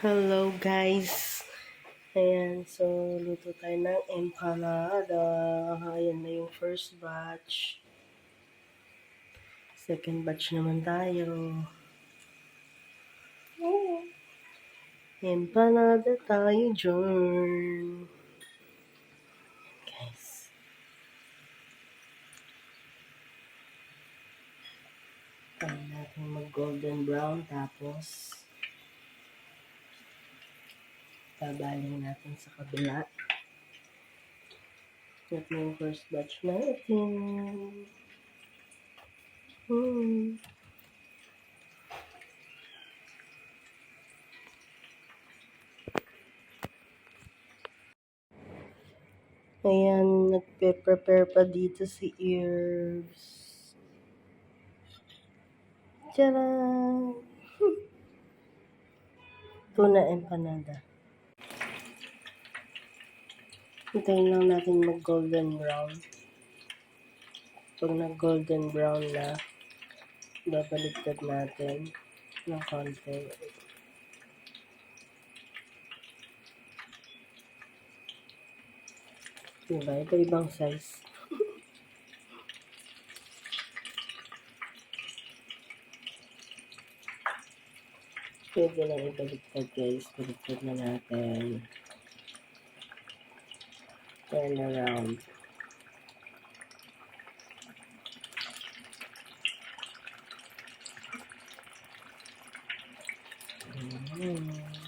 Hello guys! Ayan, so luto tayo ng empanada. Ayan na yung first batch. Second batch naman tayo. Empanada tayo dyan. Guys. Tayo natin mag golden brown tapos babaling natin sa kabila. Ito yung first batch natin. Hmm. Ayan, nagpe-prepare pa dito si Ears. Tcharan! Tuna empanada. Hintayin lang natin mag golden brown. Pag nag golden brown na, babaliktad natin ng konti. Diba? Ito ibang size. Pwede lang ibaliktad guys. Baliktad na natin. and around. Mm -hmm.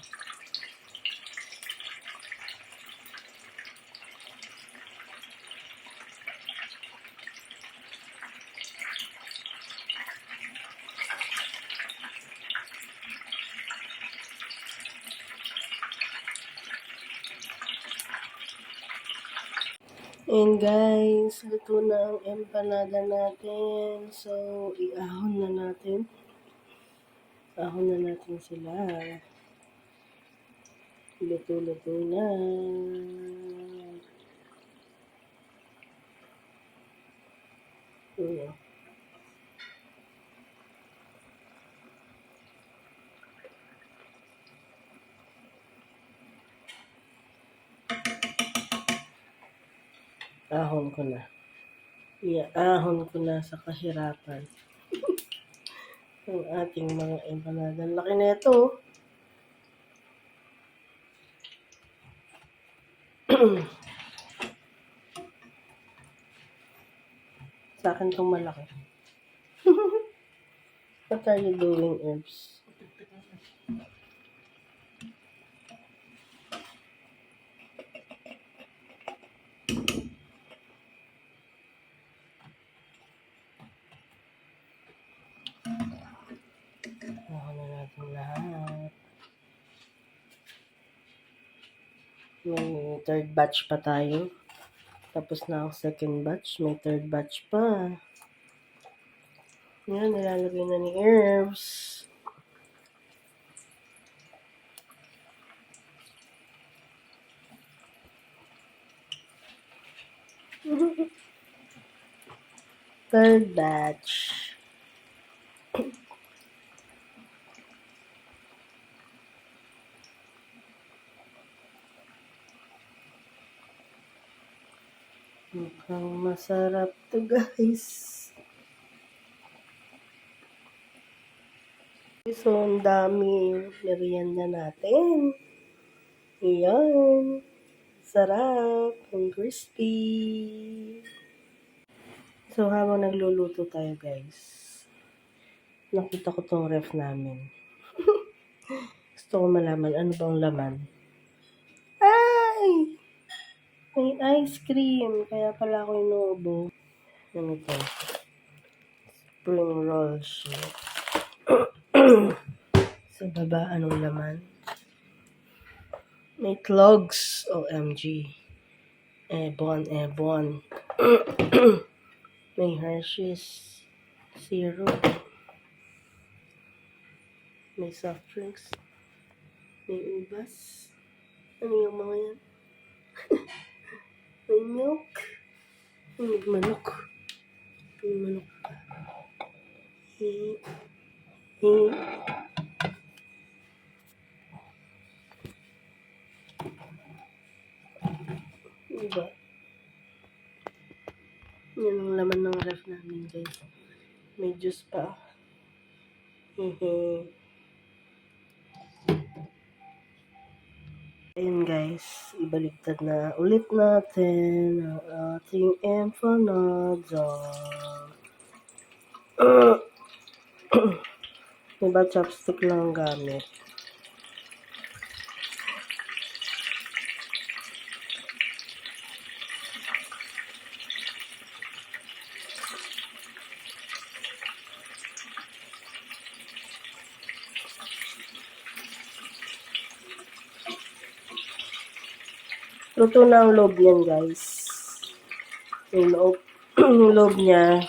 And guys, luto na ang empanada natin. So, iahon na natin. Ahon na natin sila. Luto-luto na. Ayan. Ahon ko na. Iaahon ko na sa kahirapan. ang ating mga empanada. Laki na ito. oh. sa akin itong malaki. What are you doing, Herbs? Natin lahat. May third batch pa tayo. Tapos na ang second batch. May third batch pa. Yan, nilalagay na ni Herbs. Third batch. Mukhang masarap to guys. So, ang dami merienda natin. Ayan. Sarap. Ang crispy. So, habang nagluluto tayo guys, nakita ko tong ref namin. Gusto ko malaman ano bang laman. May ice cream. Kaya pala ako inuubo. Ano to? Spring roll siya. Sa baba, anong laman? May clogs. OMG. Ebon, ebon. May Hershey's syrup. May soft drinks. May ubas. Ano yung mga yan? May milk. May manok. May manok. May, may, Diba? Yan ang laman ng ref namin, guys. May juice pa. Hehe. Ayun guys, ibaligtad na ulit natin ang ating empanada. diba chopstick lang ang gamit? Luto na ang loob niyan, guys. Yung loob, yung loob niya,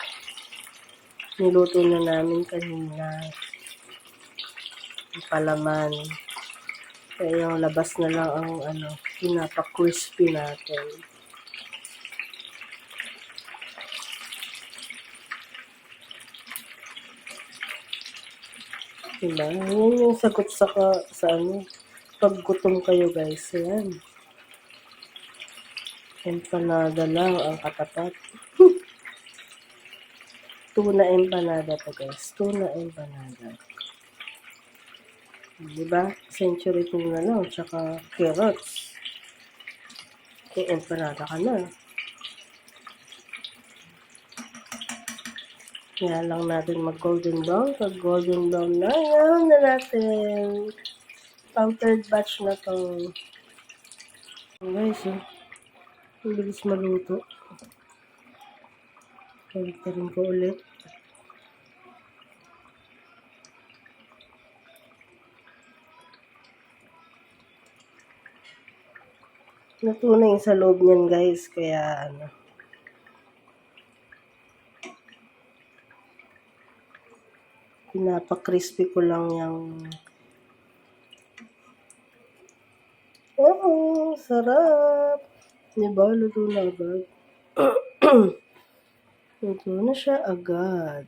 niluto na namin kanina. Yung palaman. Kaya yung labas na lang ang ano, pinapa-crispy natin. Diba? Yan yung sagot sa, ka- sa ano, pag gutom kayo guys. Ayan. Empanada lang ang katapat. Tuna empanada to guys. Tuna empanada. Diba? Century tuna lang. Tsaka carrots. Eh, empanada ka na. Kaya lang natin mag golden brown. Pag golden brown na, yan na natin. Pang third batch na to. Guys, eh. Ang bilis maluto. Kaliktarin ko ulit. Natuna yung sa loob niyan guys. Kaya ano. Pinapa-crispy ko lang yung Oo, sarap. Diba? Luto na agad. Luto na siya agad.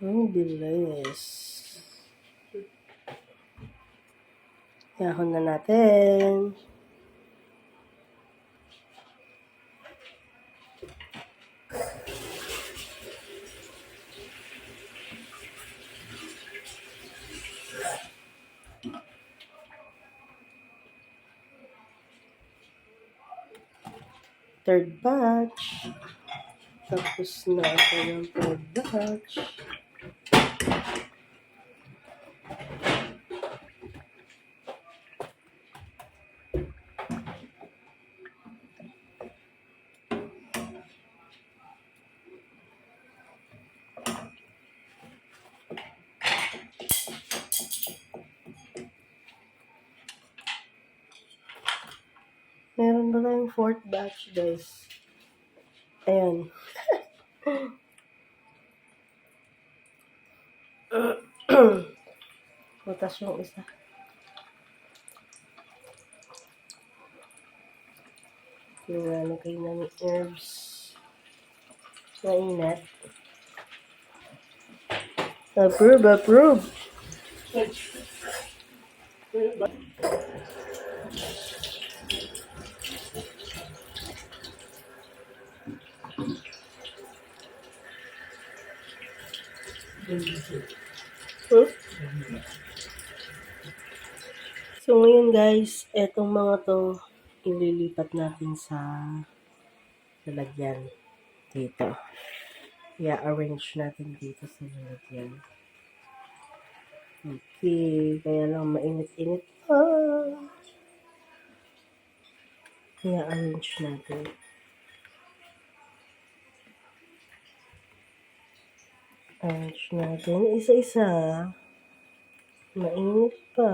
Ang bilis. Yahon na natin. Third batch. Tapos na ako yung third batch. Meron ba tayong fourth batch, guys? Ayan. Butas yung isa. Nilalagay na ng herbs. Mainat. Approve, approve. Hmm? So, ngayon guys, etong mga to, ililipat natin sa lalagyan dito. I-arrange natin dito sa lalagyan. Okay, kaya lang mainit-init pa. I-arrange natin. Arrange natin isa-isa. Mainit pa.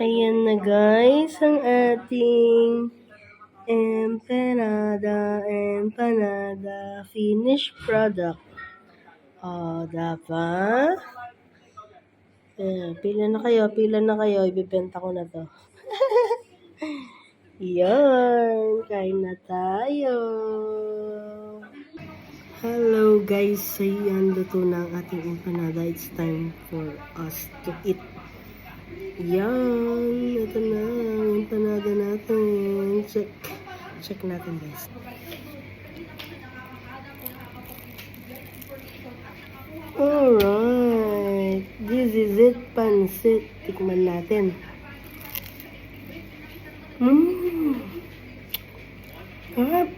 Ayan na guys, ang ating empanada, empanada, finished product. O, dapat. Ayan, pila na kayo, pila na kayo, ibibenta ko na to. Yan, kain na tayo. Hello guys, so yan, luto na ang ating empanada. It's time for us to eat. Yan, ito na, ang empanada natin. Check, check natin guys. Alright, this is it, pansit. Tikman natin. Mmm. Sarap.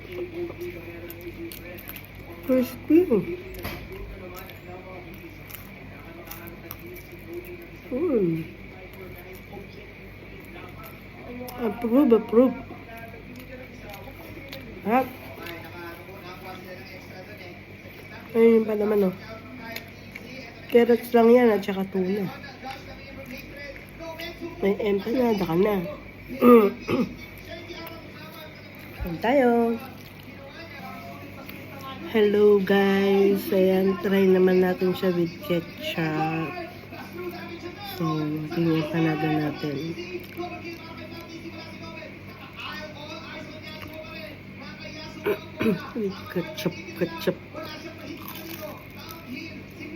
Crispy. Mmm. Approve, approve. Sarap. Ayun pa naman, oh. Carrots lang yan at saka tuna. May empanada ka na. Kain tayo. Hello guys. Ayan, try naman natin siya with ketchup. So, yung empanada natin. with ketchup, ketchup.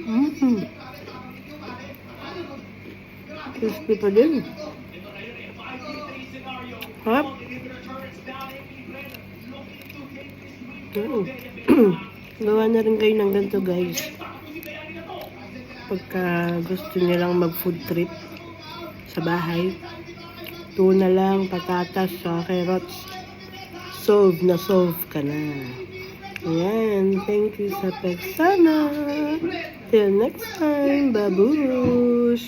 Mmm. Crispy pa din. Mm. Gawa na rin kayo ng ganito guys. Pagka gusto niyo lang mag food trip sa bahay. Tuna lang, patatas, sa carrots. Solve na solve ka na. Ayan. Thank you sa pagsama. Till next time. Babush!